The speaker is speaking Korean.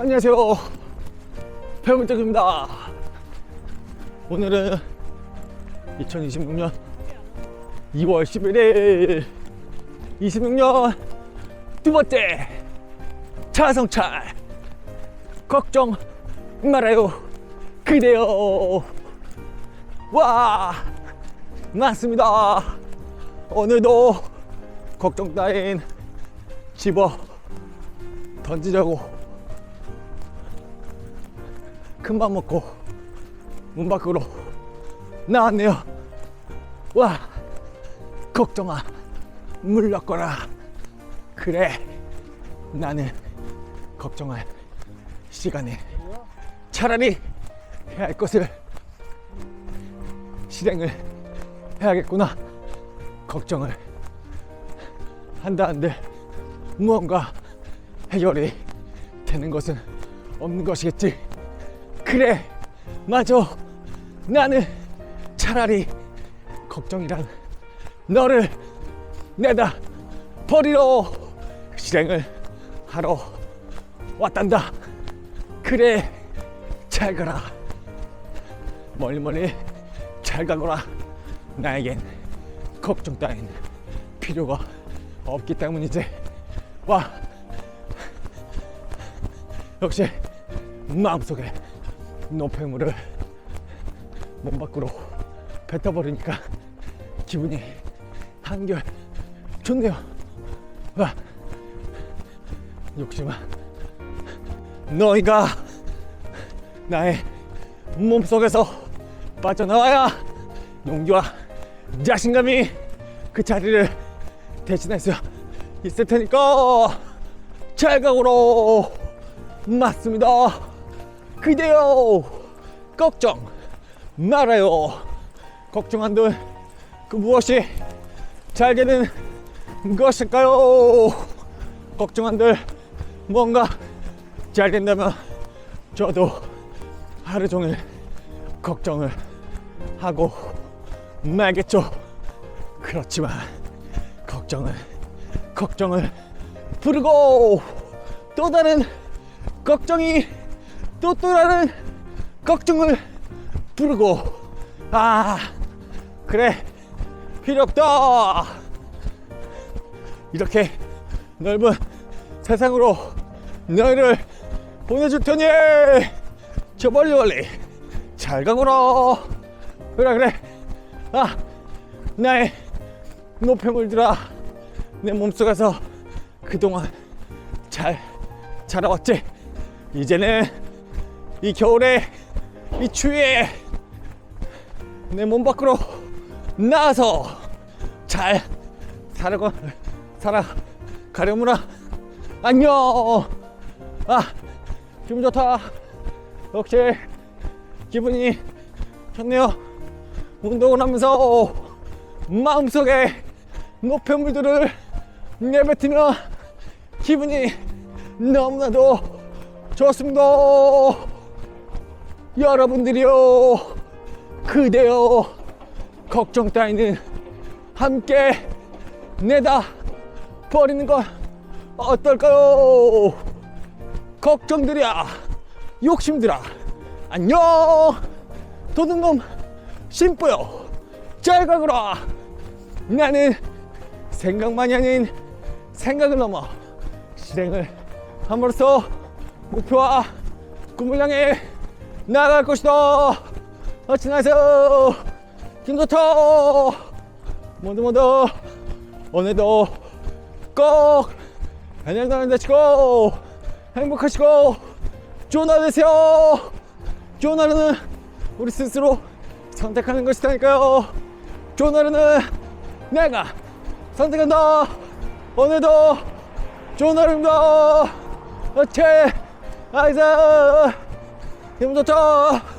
안녕하세요. 배문택입니다. 오늘은 2026년 2월 11일 26년 두 번째 차성찰. 걱정 말아요. 그대요 와 맞습니다. 오늘도 걱정 따윈 집어 던지려고 큰맘 먹고 문 밖으로 나왔네요. 와 걱정아 물렀거라. 그래 나는 걱정할 시간에 차라리 해야 할 것을 실행을 해야겠구나. 걱정을 한다 한들 무언가 해결이 되는 것은 없는 것이겠지 그래 맞아. 나는 차라리 걱정이란 너를 내다 버리러 실행을 하러 왔단다. 그래 잘 가라. 멀리 멀리 잘 가거라. 나에겐 걱정 따윈 필요가 없기 때문이지. 와. 역시 마음속에 노폐물을 몸 밖으로 뱉어버리니까 기분이 한결 좋네요. 와 욕심아. 너희가 나의 몸 속에서 빠져나와야 용기와 자신감이 그 자리를 대신할 수 있을 테니까 잘 가거라 맞습니다 그대요 걱정 말아요 걱정한들 그 무엇이 잘 되는 것일까요 걱정한들 뭔가 잘 된다면 저도 하루 종일 걱정을 하고 말겠죠. 그렇지만 걱정은 걱정을 부르고 또 다른 걱정이 또또 다른 걱정을 부르고. 아 그래. 필요 없다. 이렇게 넓은 세상으로 너희를 보내줄 테니. 저 멀리 멀리 잘 가거라. 그래 그래. 아 나의 노폐물들아 내 몸속에서 그동안 잘 자라왔지. 이제는 이 겨울에 이 추위에 내 몸 밖으로 나와서 잘 살아가 살아가려무나? 안녕! 아 기분 좋다. 역시 기분이 좋네요? 운동을 하면서 마음속에 노폐물들을 내뱉으면 기분이 너무나도 좋습니다 여러분들이요 그대요 걱정 따위는 함께 내다 버리는 건 어떨까요? 걱정들이야, 욕심들아, 안녕! 도둑놈 심보요, 잘 가거라! 나는 생각만이 아닌 생각을 넘어 실행을 함으로써 목표와 꿈을 향해 나아갈 것이다! 어찌 나서 힘좋다 모두 모두 오늘도 꼭 안녕히 되시고 행복하시고 좋은 하루 되세요. 좋은 하루는 우리 스스로 선택하는 것이다니까요. 좋은 하루는 내가 선택한다. 오늘도 좋은 하루입니다. 어째 아이사 기분 좋다